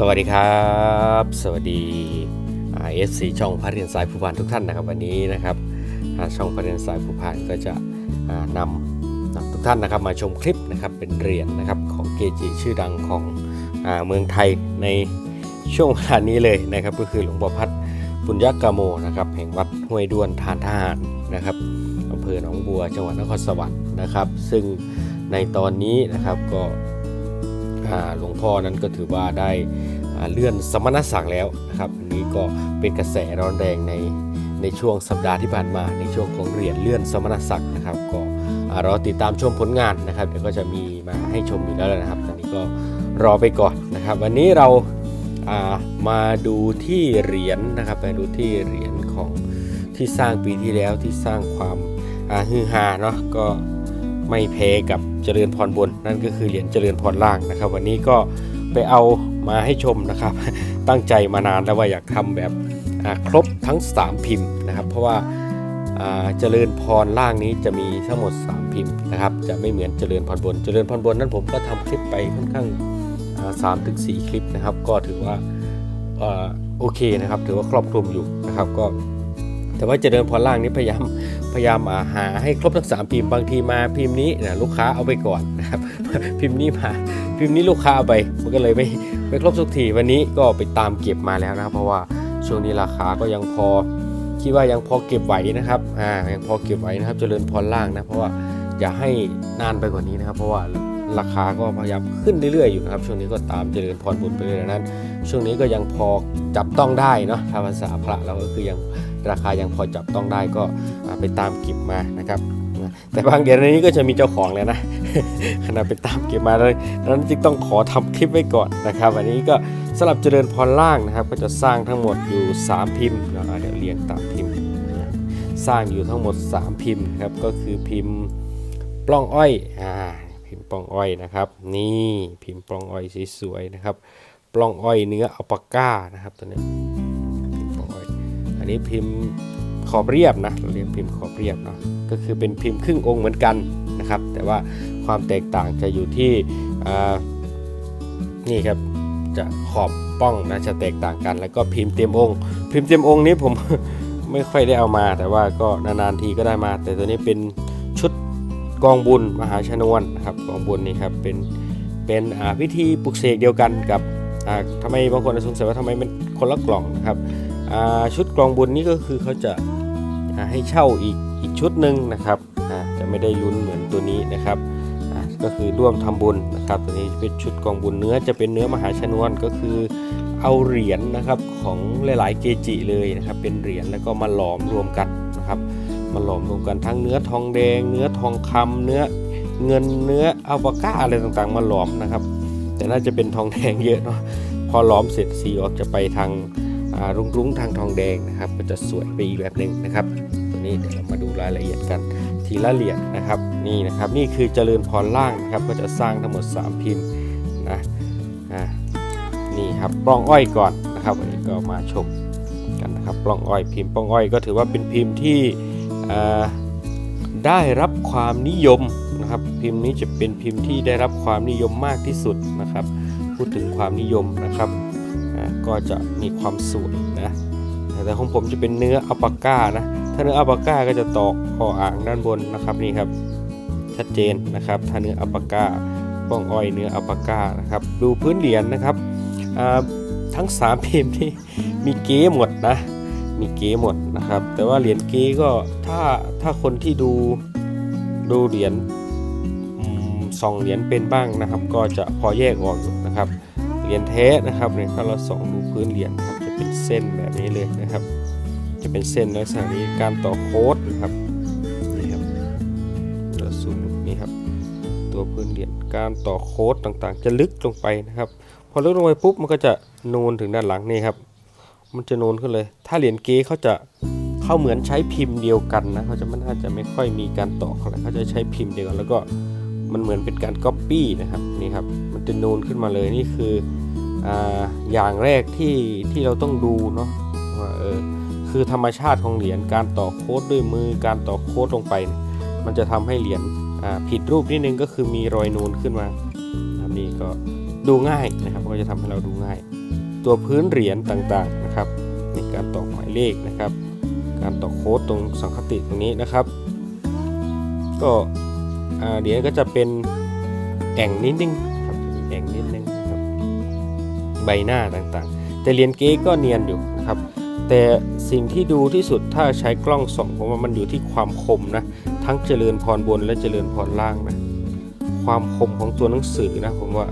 สวัสดีครับ สวัสดีเอฟซีช่องพระเรียนสายผู้พันทุกท่านนะครับวันนี้นะครับช่องพระเรียนสายผู้พันก็จะนำนำทุกท่านนะครับมาชมคลิปนะครับเป็นเหรียญนะครับของเกจิชื่อดังของอเมืองไทยในช่วงเวลานี้เลยนะครับ ก็คือหลวงพ่อพัดปุญญกาโมนะครับแห่งวัดห้วยด้วนทานทหารนะครับอำเภอหนองบัวจังหวัดนครสวรรค์นะครับ ซึ่งในตอนนี้นะครับก็ หลวงพ่อนั้นก็ถือว่าได้เลื่อนสมณศักดิ์แล้วนะครับอันนี้ก็เป็นกระแสร้อนแรงในในช่วงสัปดาห์ที่ผ่านมา ในช่วงของเหรียญเลื่อนสมณศักดิ์นะครับ ก็รอติดตามชมผลงานนะครับเดี๋ยวก็จะมีมาให้ชมอยู่แล้วนะครับตอนนี้ก็รอไปก่อนนะครับ วันนี้เราามาดูที่เหรียญนะครับไปดูที่เหรียญของที่สร้างปีที่แล้วที่สร้างความฮือฮาเนาะก็ ไม่แพ้กับเจริญพรบน นั่นก็คือเหรียญเจริญพรล่างนะครับ วันนี้ก็ไปเอามาให้ชมนะครับ ตั้งใจมานานแล้วว่าอยากทำแบบครบทั้ง 3 พิมพ์นะครับ เพราะว่าเจริญพรล่างนี้จะมีทั้งหมด 3 พิมพ์นะครับ จะไม่เหมือนเจริญพรบน เจริญพรบนนั้นผมก็ทำคลิปไปค่อนข้างสามถึงสคลิปนะครับ ก็ถือว่าอ่าโอเคนะครับ ถือว่าครอบคลุมอยู่นะครับก็ แต่ว่าเจริญพรล่างนี้พยายามพยายามหาให้ครบทั้งสามพิมพ์บางทีมาพิมพ์นี้นะลูกค้าเอาไปก่อนนะครับพิมพ์นี้มาพิมพ์นี้ลูกค้าเอาไปมันก็เลยไม่ไม่ครบทุกทีวันนี้ก็ไปตามเก็บมาแล้วนะครับเพราะว่าช่วงนี้ราคาก็ยังพอคิดว่ายังพอเก็บไหวนะครับอ่ายังพอเก็บไหวนะครับ เจริญพรล่างนะเพราะว่าอย่าให้นานไปกว่านี้นะครับ เพราะว่าราคาก็พยายามขึ้นเรื่อยๆอยู่นะครับช่วงนี้ก็ตามเจริญพรบุญไปเรื่อยนั้น ช่วงนี้ก็ยังพอจับต้องได้เนาะถ้าภาษาพระเราก็คือยัง ราคายังพอจับต้องได้ก็ไปตามเก็บมานะครับแต่บางเดือนในนี้ก็จะมีเจ้าของแล้วนะขณะไปตามเก็บมาเลยนั้นจึงต้องขอทำคลิปไว้ก่อนนะครับวันนี้ก็สลับเจริญพรล่างนะครับ ก็จะสร้างทั้งหมดอยู่ 3 พิมพ์เนาะเดี๋ยวเรียงตามพิมพ์ สร้างอยู่ทั้งหมด 3 พิมพ์นะครับก็คือพิมพ์ปล้องอ้อยอ่าพิมพ์ปล้องอ้อยนะครับ นี่พิมพ์ปล้องอ้อยสวยๆนะครับ ปล้องอ้อยเนื้ออัลปาก้านะครับตัวนี้ นนี้พิมพ์ขอบเรียบนะเราเรียกพิมพ์ขอบเรียบเนาะก็คือเป็นพิมพ์ครึ่งองค์เหมือนกันนะครับ แต่ว่าความแตกต่างจะอยู่ที่นี่ครับจะขอบป้องนะจะแตกต่างกัน แล้วก็พิมพ์เต็มองค์ พิมพ์เต็มองค์นี้ผมไม่ค่อยได้เอามา แต่ว่าก็นานๆทีก็ได้มา แต่ตัวนี้เป็นชุดกองบุญมหาชนวนนะครับกองบุญนี่ครับเป็นเป็นอ่าพิธีปลุกเสกเดียวกันกับอ่าทำไมบางคนสงสัยว่าทำไมมันคนละกล่องนะครับ ชุดกลองบุญนี่ก็คือเขาจะาให้เช่าอีกอีกชุดหนึ่งนะครับจะไม่ได้ลุ้นเหมือนตัวนี้นะครับก็คือร่วมทำบุญนะครับตัวนี้เป็นชุดกองบุญเนื้อจะเป็นเนื้อมหาชนวนก็คือเอาเหรียญนะครับของหลาย ๆ เกจิเลยนะครับ เป็นเหรียญแล้วก็มาหลอมรวมกันนะครับมาหลอมรวมกันทั้งเนื้อทองแดง เนื้อทองคำเนื้อเงินเนื้ออัลปาก้าอะไรต่างๆ มาหลอมนะครับ แต่น่าจะเป็นทองแดงเยอะเนาะพอหลอมเสร็จสีออกจะไปทาง รุ้งรุ้งทางทองแดงนะครับ ก็จะสวยไปอีกแบบหนึ่งนะครับ ตัวนี้เดี๋ยวเรามาดูรายละเอียดกันทีละเหรียญนะครับนี่นะครับนี่คือเจริญพรล่างนะครับ ก็จะสร้างทั้งหมด 3 พิมพ์นะอ่านี่ครับปล้องอ้อยก่อนนะครับวันนี้ก็มาชมกันนะครับปล้องอ้อยพิมพ์ปล้องอ้อยก็ถือว่าเป็นพิมพ์ที่ได้รับความนิยมนะครับ พิมพ์นี้จะเป็นพิมพ์ที่ได้รับความนิยมมากที่สุดนะครับ พูดถึงความนิยมนะครับ ก็จะมีความสวยนะแต่ของผมจะเป็นเนื้ออัลปาก้านะถ้าเนื้ออัลปาก้าก็จะตอกคออ่างด้านบนนะครับนี่ครับชัดเจนนะครับถ้าเนื้ออัลปาก้าป้องอ้อยเนื้ออัลปาก้านะครับดูพื้นเหรียญนะครับทั้ง 3 พิมพ์นี่มีเก๊หมดนะมีเก๊หมดนะครับ แต่ว่าเหรียญเก๊ก็ถ้าถ้าคนที่ดูดูเหรียญสองเหรียญเป็นบ้างนะครับ ก็จะพอแยกออกอยู่นะครับ เหรียญแท้นะครับเนี่ยถ้าเราส่องดูพื้นเหรียญครับจะเป็นเส้นแบบนี้เลยนะครับ จะเป็นเส้นลักษณะนี้การต่อโค้ดนะครับนี่ครับเราซูมดูนี่ครับ ตัวพื้นเหรียญการต่อโค้ดต่างๆ จะลึกลงไปนะครับ พอลึกลงไปปุ๊บมันก็จะนูนถึงด้านหลังนี่ครับ มันจะนูนขึ้นเลย ถ้าเหรียญเก๊เขาจะเขาเหมือนใช้พิมพ์เดียวกันนะเขาจะมันอาจจะไม่ค่อยมีการต่อเท่าไรเขาจะใช้พิมพ์เดียวกันแล้วก็มันเหมือนเป็นการก๊อปปี้นะครับนี่ครับ มันจะนูนขึ้นมาเลยนี่คือ อย่างแรกที่ที่เราต้องดูเนาะว่าเออคือธรรมชาติของเหรียญการต่อโค้ดด้วยมือการต่อโค้ดลงไป มันจะทำให้เหรียญผิดรูปนิดนึงก็คือมีรอยนูนขึ้นมาอันนี้ก็ดูง่ายนะครับก็จะทำให้เราดูง่าย ตัวพื้นเหรียญต่างๆนะครับในการต่อหมายเลขนะครับ การต่อโค้ดตรงสังคติตรงนี้นะครับ ก็เหรียญก็จะเป็นแอ่งนิดนึงครับมีแอ่งนิดนึง ใบหน้าต่างๆ แต่เหรียญเก๊ก็เนียนอยู่นะครับแต่สิ่งที่ดูที่สุดถ้าใช้กล้องส่องผมว่ามันอยู่ที่ความคมนะทั้งเจริญพรบนและเจริญพรล่างนะความคมของตัวหนังสือนะผมว่า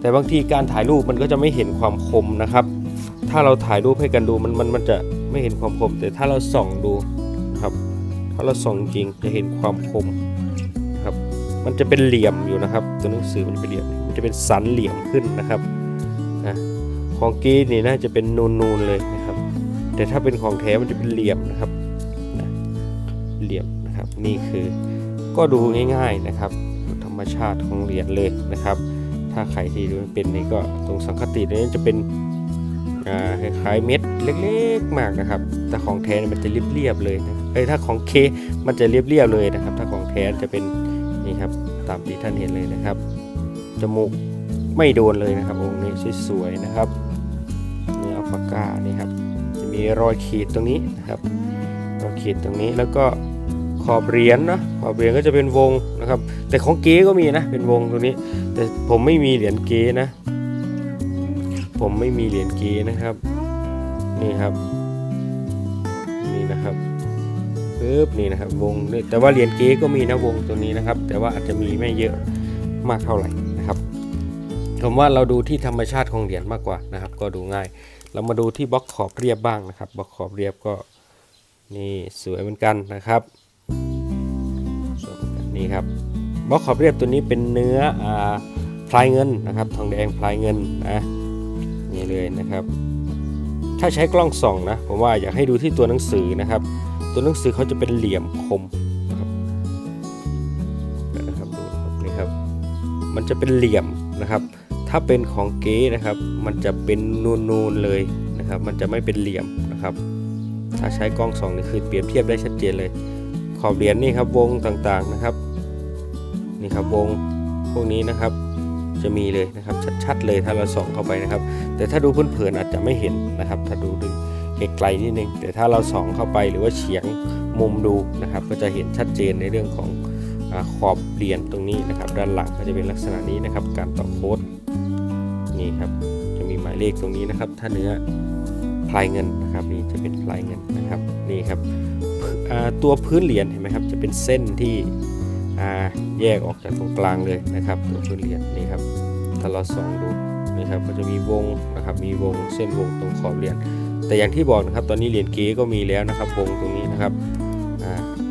แต่บางทีการถ่ายรูปมันก็จะไม่เห็นความคมนะครับ ถ้าเราถ่ายรูปให้กันดูมันมันมันจะไม่เห็นความคม แต่ถ้าเราส่องดูนะครับ ถ้าเราส่องจริงจะเห็นความคมนะครับ มันจะเป็นเหลี่ยมอยู่นะครับ ตัวหนังสือมันจะเป็นเหลี่ยมมันจะเป็นสันเหลี่ยมขึ้นนะครับ นะของกีนี่น่าจะเป็นนูนๆเลยนะครับ แต่ถ้าเป็นของแท้มันจะเป็นเหลี่ยมนะครับนะเหลี่ยมนะครับนี่คือก็ดูง่าย ๆนะครับ ธรรมชาติของเหรียญเลยนะครับ ถ้าใครที่ดูเป็นนี่ก็ตรงสังคตินี้จะเป็นคล้ายๆเม็ดเล็กๆมากนะครับ แต่ของแท้เนี่มันจะเรียบๆเลยนะเอ้ยถ้าของเคมันจะเรียบๆเลยนะครับ ถ้าของแท้จะเป็นนี่ครับตามที่ท่านเห็นเลยนะครับ จมูก ไม่โดนเลยนะครับองค์นี้สวยๆนะครับนี่อัลปากานี่ครับจะมีรอยขีดตรงนี้นะครับรอยขีดตรงนี้แล้วก็ขอบเหรียญเนาะขอบเหรียญก็จะเป็นวงนะครับ แต่ของเก๋ก็มีนะเป็นวงตรงนี้ แต่ผมไม่มีเหรียญเก๋นะ ผมไม่มีเหรียญเก๋นะครับนี่ครับนี่นะครับปึ๊บนี่นะครับวงแต่ว่าเหรียญเก๋ก็มีนะวงตัวนี้นะครับ แต่ว่าอาจจะมีไม่เยอะมากเท่าไหร่ ผมว่าเราดูที่ธรรมชาติของเหรียญมากกว่านะครับ ก็ดูง่าย เรามาดูที่บล็อกขอบเรียบบ้างนะครับบล็อกขอบเรียบก็นี่สวยเหมือนกันนะครับสวยเหมือนกันนี่ครับบล็อกขอบเรียบตัวนี้เป็นเนื้ออ่าพลายเงินนะครับ ทองแดงพลายเงินนะนี่เลยนะครับ ถ้าใช้กล้องส่องนะผมว่าอยากให้ดูที่ตัวหนังสือนะครับ ตัวหนังสือเขาจะเป็นเหลี่ยมคมนะครับนะครับดูครับนี่ครับมันจะเป็นเหลี่ยมนะครับ ถ้าเป็นของเก๊นะครับ มันจะเป็นนูนๆเลยนะครับ มันจะไม่เป็นเหลี่ยมนะครับ ถ้าใช้กล้องส่องนี่คือเปรียบเทียบได้ชัดเจนเลย ขอบเหรียญนี่ครับวงต่างๆนะครับ นี่ครับวงพวกนี้นะครับ จะมีเลยนะครับชัดๆเลยถ้าเราส่องเข้าไปนะครับ แต่ถ้าดูเผินๆอาจจะไม่เห็นนะครับ ถ้าดูดูไกลๆนิดนึงแต่ถ้าเราส่องเข้าไปหรือว่าเฉียงมุมดูนะครับ ก็จะเห็นชัดเจนในเรื่องของอขอบเหรียญตรงนี้นะครับ ด้านหลังก็จะเป็นลักษณะนี้นะครับ การต่อโค้ด นี่ครับ จะมีหมายเลขตรงนี้นะครับ ถ้าเนื้อพลายเงินนะครับ นี่จะเป็นพลายเงินนะครับนี่ครับตัวพื้นเหรียญเห็นไหมครับ จะเป็นเส้นที่แยกออกจากตรงกลางเลยนะครับ ตัวพื้นเหรียญนี่ครับถ้าเราส่องดูนี่ครับก็จะมีวงนะครับ มีวงเส้นวงตรงขอบเหรียญแต่อย่างที่บอกนะครับ ตอนนี้เหรียญเก๋ก็มีแล้วนะครับ วงตรงนี้นะครับ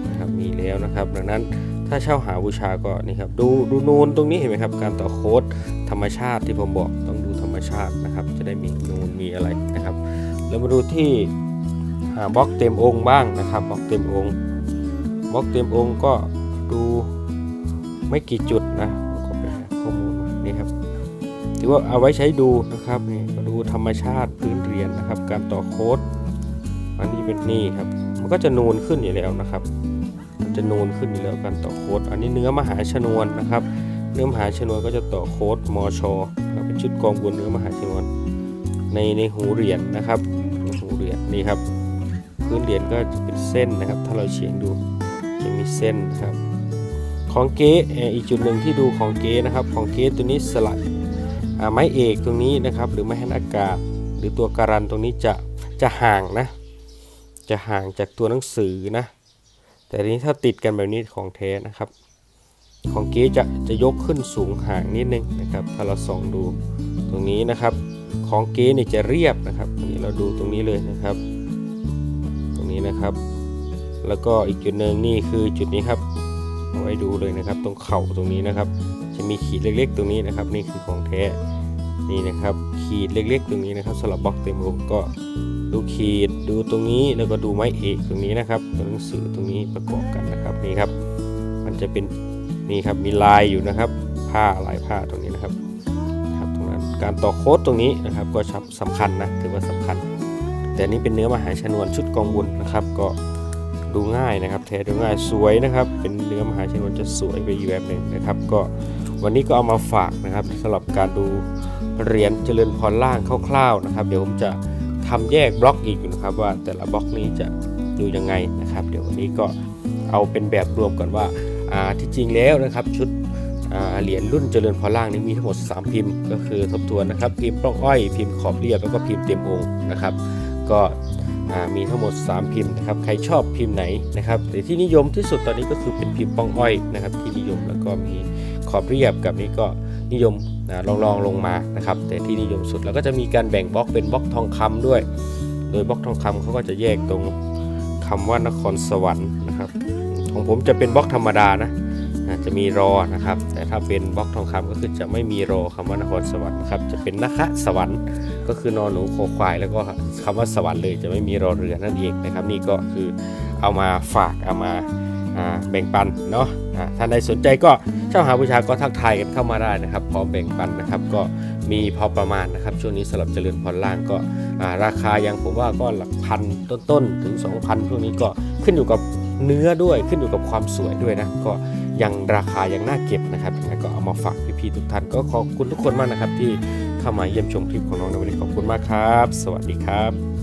นะครับมีแล้วนะครับ ดังนั้นถ้าเช่าหาบูชาก็นี่ครับดูดูนูนตรงนี้เห็นไหมครับ การต่อโค้ดธรรมชาติที่ผมบอก มชาตินะครับ จะได้มีนูนมีอะไรนะครับแล้วมาดูที่อ่าบล็อกเต็มองค์บ้างนะครับบล็อกเต็มองค์บล็อกเต็มองค์ก็ดูไม่กี่จุดนะก็ไปหาข้อมูลนี่ครับถือว่าเอาไว้ใช้ดูนะครับนี่ก็ดูธรรมชาติพื้นเรียนนะครับ การต่อโค้ดอันนี้เป็นนี่ครับมันก็จะนูนขึ้นอยู่แล้วนะครับ มันจะนูนขึ้นอยู่แล้วการต่อโค้ดอันนี้เนื้อมหาชนวนนะครับ เนื้อมหาชนวนก็จะต่อโค้ดมอชนะครับ ชุดกองบุญเนื้อมหาชนวนในในหูเหรียญนะครับในหูเหรียญนี่ครับพื้นเหรียญก็จะเป็นเส้นนะครับ ถ้าเราเฉียงดูจะมีเส้นนะครับ ของเก๊อีกจุดหนึ่งที่ดูของเก๊นะครับ ของเก๊ตัวนี้สลักไม้เอกตรงนี้นะครับ หรือไม้หันอากาศ หรือตัวการันตรงนี้จะจะห่างนะ จะห่างจากตัวหนังสือนะ แต่ทีนี้ถ้าติดกันแบบนี้ของแท้นะครับ ของเก๊จะจะยกขึ้นสูงห่างนิดนึงนะครับ ถ้าเราส่องดูตรงนี้นะครับ ของเก๊เนี่ยจะเรียบนะครับอันนี้เราดูตรงนี้เลยนะครับ ตรงนี้นะครับ แล้วก็อีกจุดหนึ่งนี่คือจุดนี้ครับเอาไว้ดูเลยนะครับ ตรงเข่าตรงนี้นะครับ จะมีขีดเล็กๆ ตรงนี้นะครับ นี่คือของแท้นี่นะครับ ขีดเล็กๆ ตรงนี้นะครับสำหรับบล็อกเต็มวงก็ดูขีดดูตรงนี้แล้วก็ดูไม้เอกตรงนี้นะครับตัวหนังสือตรงนี้ประกอบกันนะครับนี่ครับ มันจะเป็น นี่ครับมีลายอยู่นะครับ ผ้าลายผ้าตรงนี้นะครับครับตรงนั้นการต่อโค้ดตรงนี้นะครับก็ชับสำคัญนะถือว่าสำคัญ แต่นี้เป็นเนื้อมหาชนวนชุดกองบุญนะครับ ก็ดูง่ายนะครับแท้ดูง่ายสวยนะครับ เป็นเนื้อมหาชนวนจะสวยไปอีกแบบหนึ่งนะครับ ก็วันนี้ก็เอามาฝากนะครับสำหรับการดูเหรียญเจริญพรล่างคร่าวๆนะครับ เดี๋ยวผมจะทำแยกบล็อกอีกนะครับ ว่าแต่ละบล็อกนี้จะดูยังไงนะครับ เดี๋ยววันนี้ก็เอาเป็นแบบรวมก่อนว่า ที่จริงแล้วนะครับชุดเหรียญรุ่นเจริญพรล่างนี้มีทั้งหมด 3 พิมพ์ ก็คือทบทวนนะครับพิมพ์ปล้องอ้อยพิมพ์ขอบเรียบแล้วก็พิมพ์เต็มองค์นะครับ ก็มีทั้งหมด 3 พิมพ์นะครับใครชอบพิมพ์ไหนนะครับแต่ที่นิยมที่สุดตอนนี้ก็คือเป็นพิมพ์ปล้องอ้อยนะครับ ที่นิยมแล้วก็มีขอบเรียบกับนี้ก็นิยมนะลองลองลงมานะครับแต่ที่นิยมสุดแล้วก็จะมีการแบ่งบล็อกเป็นบล็อกทองคำด้วย โดยบล็อกทองคำเขาก็จะแยกตรงคำว่านครสวรรค์นะครับ ของผมจะเป็นบล็อกธรรมดานะจะมีรอนะครับ แต่ถ้าเป็นบล็อกทองคำก็คือจะไม่มีรอคำว่านครสวรรค์นะครับจะเป็นนะคะสวรรค์ก็คือนอนหนูโคควาย แล้วก็คำว่าสวรรค์เลยจะไม่มีรอเรือนั่นเองนะครับ นี่ก็คือเอามาฝากเอามาแบ่งปันเนาะอ่าท่านใดสนใจก็เช่าหาบูชาก็ทักทายกันเข้ามาได้นะครับพร้อมแบ่งปันนะครับ ก็มีพอประมาณนะครับ ช่วงนี้สำหรับเจริญพรล่างก็ราคายังผมว่าก็หลักพันต้นๆถึง 2,000ช่วงนี้ก็ขึ้นอยู่กับ เนื้อด้วยขึ้นอยู่กับความสวยด้วยนะก็ยังราคายังน่าเก็บนะครับยังไงก็เอามาฝากพี่ๆทุกท่านก็ขอบคุณทุกคนมากนะครับที่เข้ามาเยี่ยมชมคลิปของน้องในวันนี้ขอบคุณมากครับ สวัสดีครับ